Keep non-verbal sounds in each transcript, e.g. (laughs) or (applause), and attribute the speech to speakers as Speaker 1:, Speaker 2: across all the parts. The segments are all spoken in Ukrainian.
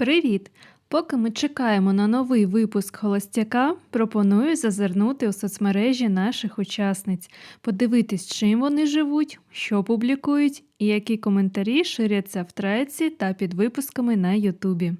Speaker 1: Привіт! Поки ми чекаємо на новий випуск Холостяка, пропоную зазирнути у соцмережі наших учасниць, подивитись, чим вони живуть, що публікують і які коментарі ширяться в треці та під випусками на Ютубі.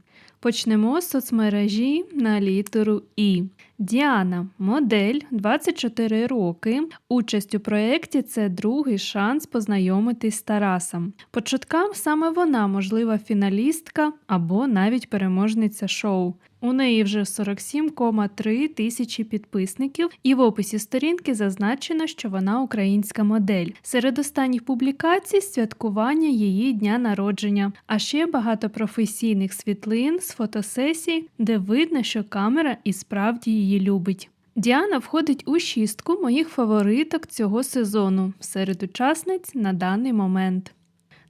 Speaker 1: Почнемо з соцмережі на літеру І. Діана, модель, 24 роки. Участь у проєкті це другий шанс познайомитись з Тарасом. По чуткам саме вона, можлива фіналістка або навіть переможниця шоу. У неї вже 47,3 тисячі підписників, і в описі сторінки зазначено, що вона українська модель. Серед останніх публікацій святкування її дня народження, а ще багато професійних світлин з фотосесій, де видно, що камера і справді її любить. Діана входить у шістку моїх фавориток цього сезону серед учасниць на даний момент.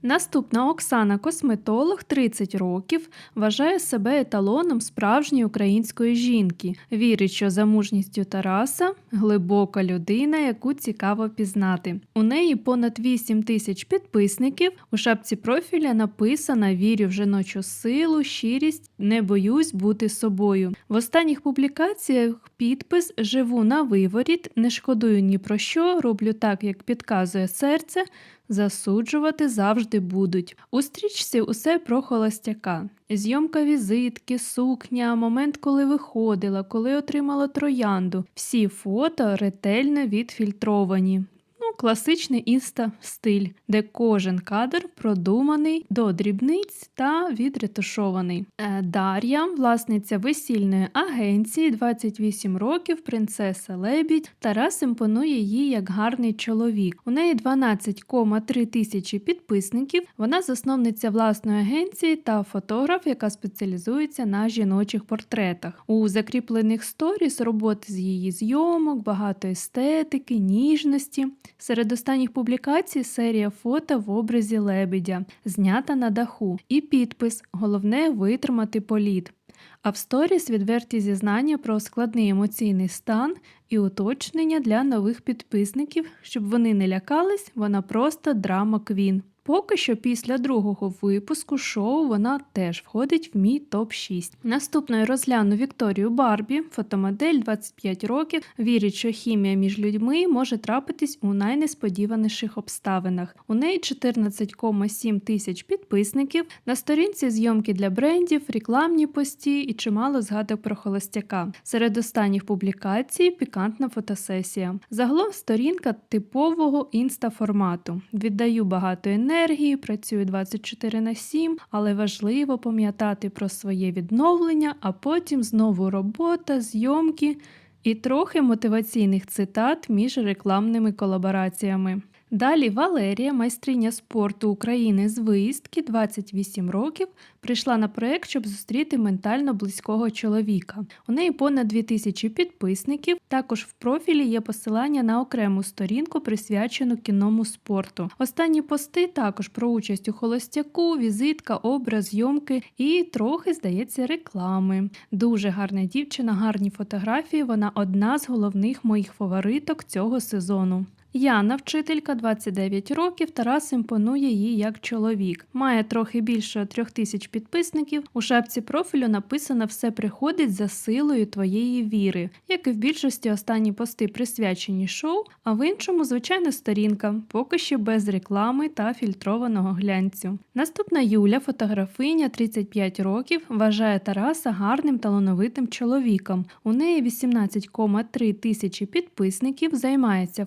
Speaker 1: Наступна Оксана, косметолог, 30 років, вважає себе еталоном справжньої української жінки. Вірить, що за мужністю Тараса глибока людина, яку цікаво пізнати. У неї понад 8 тисяч підписників. У шапці профіля написано Вірю в жіночу силу, щирість, не боюсь бути собою. В останніх публікаціях підпис Живу на виворіт, не шкодую ні про що, роблю так, як підказує серце. Засуджувати завжди будуть. У стрічці усе про холостяка. Зйомка візитки, сукня, момент, коли виходила, коли отримала троянду. Всі фото ретельно відфільтровані. Ну, класичний інста стиль, де кожен кадр продуманий до дрібниць та відретушований. Е, Дар'я, власниця весільної агенції, 28 років, принцеса Лебідь. Тарас імпонує їй як гарний чоловік. У неї 12,3 тисячі підписників. Вона засновниця власної агенції та фотограф, яка спеціалізується на жіночих портретах. У закріплених сторіс роботи з її зйомок, багато естетики, ніжності. Серед останніх публікацій серія фото в образі лебедя, знята на даху, і підпис Головне витримати політ. А в сторіс відверті зізнання про складний емоційний стан і уточнення для нових підписників, щоб вони не лякались, вона просто драма квін. Поки що після другого випуску шоу вона теж входить в мій топ-6. Наступною розгляну Вікторію Барбі, фотомодель 25 років, вірить, що хімія між людьми може трапитись у найнесподіваніших обставинах. У неї 14,7 тисяч підписників, на сторінці зйомки для брендів, рекламні пості і чимало згадок про холостяка. Серед останніх публікацій пікантна фотосесія. Загалом сторінка типового інста-формату. Віддаю багато енергії, працюю 24 на 7, але важливо пам'ятати про своє відновлення, а потім знову робота, зйомки і трохи мотиваційних цитат між рекламними колабораціями. Далі Валерія, майстриня спорту України з виїздки, 28 років, прийшла на проект, щоб зустріти ментально близького чоловіка. У неї понад 2000 підписників. Також в профілі є посилання на окрему сторінку, присвячену кінному спорту. Останні пости також про участь у холостяку, візитка, образ, зйомки і трохи, здається, реклами. Дуже гарна дівчина, гарні фотографії. Вона одна з головних моїх фавориток цього сезону. Яна, вчителька 29 років, Тарас імпонує їй як чоловік. Має трохи більше трьох тисяч підписників. У шапці профілю написано Все приходить за силою твоєї віри, як і в більшості останні пости присвячені шоу, а в іншому звичайна сторінка, поки що без реклами та фільтрованого глянцю. Наступна Юля, фотографиня 35 років, вважає Тараса гарним талановитим чоловіком. У неї 18,3 тисячі підписників, займається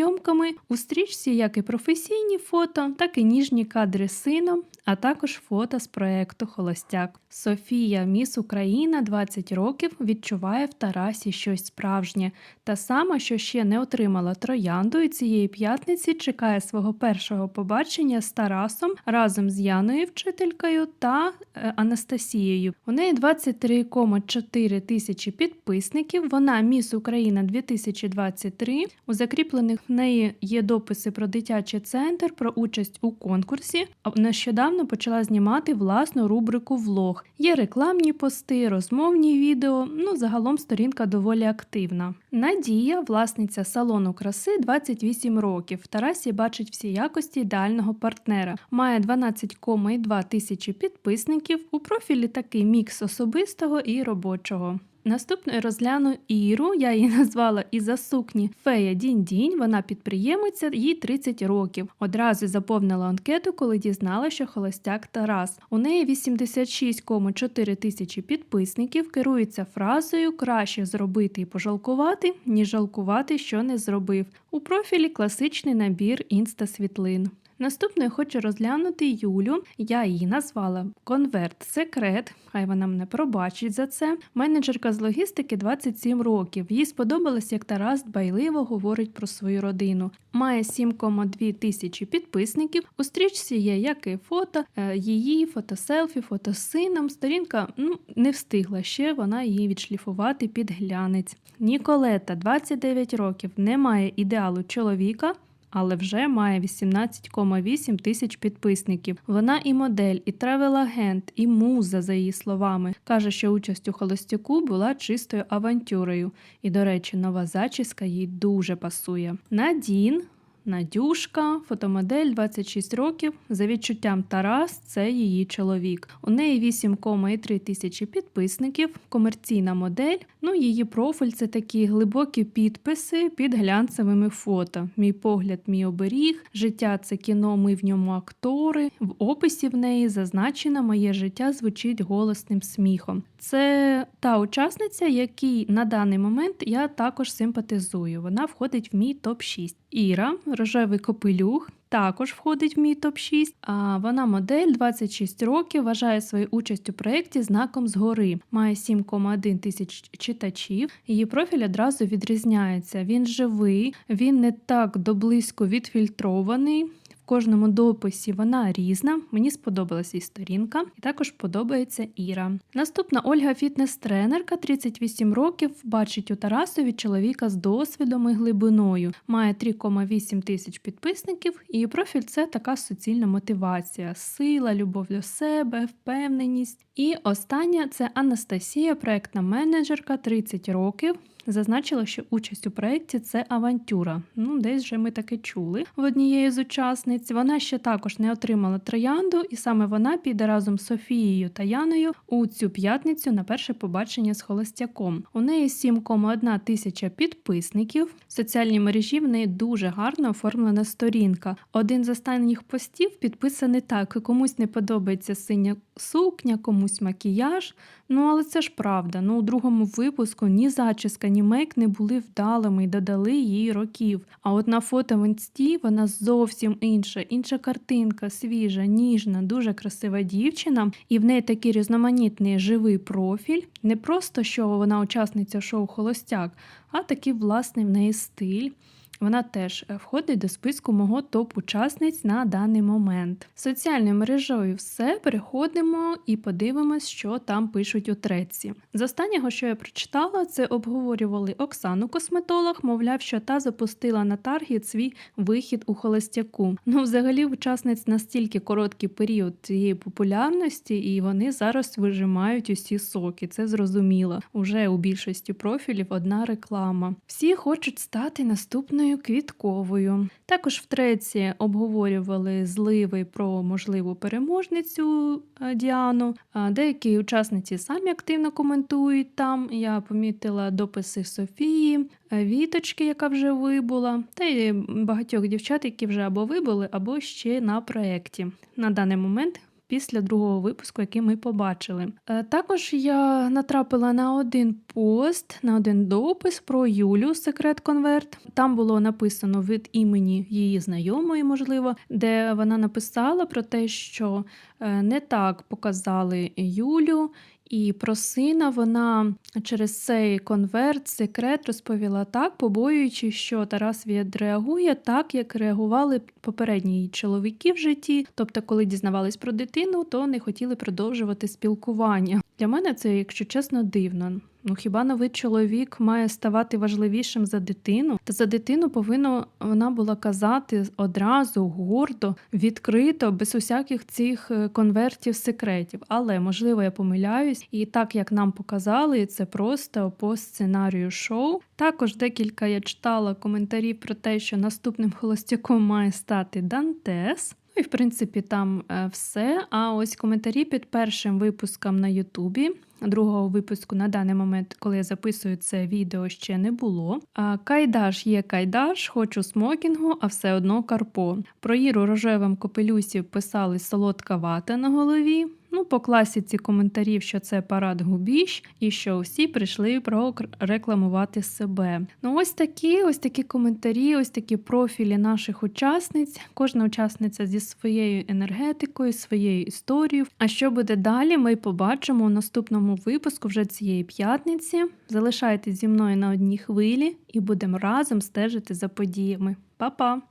Speaker 1: фешн-зйомками, у стрічці як і професійні фото, так і ніжні кадри з сином, а також фото з проекту Холостяк. Софія, міс Україна, 20 років, відчуває в Тарасі щось справжнє. Та сама, що ще не отримала троянду, і цієї п'ятниці чекає свого першого побачення з Тарасом разом з Яною, вчителькою та е, Анастасією. У неї 23,4 тисячі підписників. Вона міс Україна 2023. У закріплених В неї є дописи про дитячий центр, про участь у конкурсі. Нещодавно почала знімати власну рубрику влог. Є рекламні пости, розмовні відео. Ну, загалом сторінка доволі активна. Надія, власниця салону краси 28 років. В Тарасі бачить всі якості ідеального партнера. Має 12,2 тисячі підписників. У профілі такий мікс особистого і робочого. Наступною розгляну Іру, я її (laughs) назвала із-за сукні Фея Дінь-Дінь. Вона підприємиця, їй 30 років. Одразу заповнила анкету, коли дізнала, що холостяк Тарас. У неї 86,4 тисячі підписників. Керується фразою краще зробити і пожалкувати, ніж жалкувати, що не зробив. У профілі класичний набір інста-світлин. Наступною хочу розглянути Юлю. Я її назвала Конверт Секрет. Хай вона мене пробачить за це. Менеджерка з логістики 27 років. Їй сподобалось, як Тарас дбайливо говорить про свою родину. Має 7,2 тисячі підписників. У стрічці є як і фото е, її, фотоселфі, фото з сином. Сторінка ну, не встигла ще вона її відшліфувати під глянець. Ніколета, 29 років, не має ідеалу чоловіка але вже має 18,8 тисяч підписників. Вона і модель, і тревел-агент, і муза, за її словами. Каже, що участь у холостяку була чистою авантюрою. І, до речі, нова зачіска їй дуже пасує. Надін. Надюшка, фотомодель 26 років. За відчуттям Тарас, це її чоловік. У неї 8,3 тисячі підписників, комерційна модель. Ну, її профіль це такі глибокі підписи під глянцевими фото. Мій погляд, мій оберіг, життя це кіно, ми в ньому актори. В описі в неї зазначено моє життя звучить голосним сміхом. Це та учасниця, якій на даний момент я також симпатизую. Вона входить в мій топ 6 Іра, рожевий копилюх. Також входить в мій топ-6. А вона модель 26 років, вважає свою участь у проєкті знаком згори. Має 7,1 тисяч читачів. Її профіль одразу відрізняється. Він живий, він не так доблизько відфільтрований. Кожному дописі вона різна. Мені сподобалася і сторінка, і також подобається Іра. Наступна Ольга фітнес-тренерка, 38 років, бачить у Тарасові чоловіка з досвідом і глибиною. Має 3,8 тисяч підписників, її профіль це така суцільна мотивація, сила, любов до себе, впевненість. І остання це Анастасія, проектна менеджерка, 30 років. Зазначила, що участь у проєкті це авантюра. Ну, десь вже ми таке чули в однієї з учасниць. Вона ще також не отримала троянду, і саме вона піде разом з Софією та Яною у цю п'ятницю на перше побачення з холостяком. У неї 7,1 тисяча підписників. В соціальній мережі в неї дуже гарно оформлена сторінка. Один з останніх постів підписаний так: комусь не подобається синя сукня, комусь макіяж. Ну, але це ж правда. Ну, у другому випуску ні зачіска, ні мейк не були вдалими і додали їй років. А от на фото в інсті вона зовсім інша, інша картинка, свіжа, ніжна, дуже красива дівчина, і в неї такий різноманітний живий профіль. Не просто що вона учасниця шоу Холостяк, а такий власний в неї стиль. Вона теж е, входить до списку мого топ-учасниць на даний момент. Соціальною мережею все переходимо і подивимось, що там пишуть у треці. З останнього, що я прочитала, це обговорювали Оксану косметолог, мовляв, що та запустила на таргет свій вихід у холостяку. Ну, взагалі, учасниць настільки короткий період цієї популярності, і вони зараз вижимають усі соки. Це зрозуміло. Уже у більшості профілів одна реклама. Всі хочуть стати наступною квітковою. Також в треці обговорювали зливи про можливу переможницю е, Діану. Деякі учасниці самі активно коментують там. Я помітила дописи Софії, е, Віточки, яка вже вибула, та й багатьох дівчат, які вже або вибули, або ще на проєкті. На даний момент після другого випуску, який ми побачили. Е, Також я натрапила на один пост, на один допис про Юлю Секрет Конверт. Там було написано від імені її знайомої, можливо, де вона написала про те, що е, не так показали Юлю. І про сина вона через цей конверт, секрет розповіла так, побоюючись, що Тарас відреагує так, як реагували попередні її чоловіки в житті. Тобто, коли дізнавались про дитину, то не хотіли продовжувати спілкування. Для мене це, якщо чесно, дивно. Ну хіба новий чоловік має ставати важливішим за дитину? Та за дитину повинна вона була казати одразу гордо, відкрито, без усяких цих е, конвертів секретів. Але можливо я помиляюсь, і так як нам показали, це просто по сценарію шоу. Також декілька я читала коментарів про те, що наступним холостяком має стати Дантес. І в принципі там е, все. А ось коментарі під першим випуском на Ютубі. Другого випуску на даний момент, коли я записую це відео, ще не було. А, Кайдаш є кайдаш, хочу смокінгу, а все одно Карпо. Про Іру рожевим копелюсі писали солодка вата на голові. Ну, по класіці коментарів, що це парад губіщ, і що всі прийшли прорекламувати себе. Ну, ось такі, ось такі коментарі, ось такі профілі наших учасниць. Кожна учасниця зі своєю енергетикою, своєю історією. А що буде далі? Ми побачимо у наступному випуску вже цієї п'ятниці. Залишайтесь зі мною на одній хвилі і будемо разом стежити за подіями. Па-па!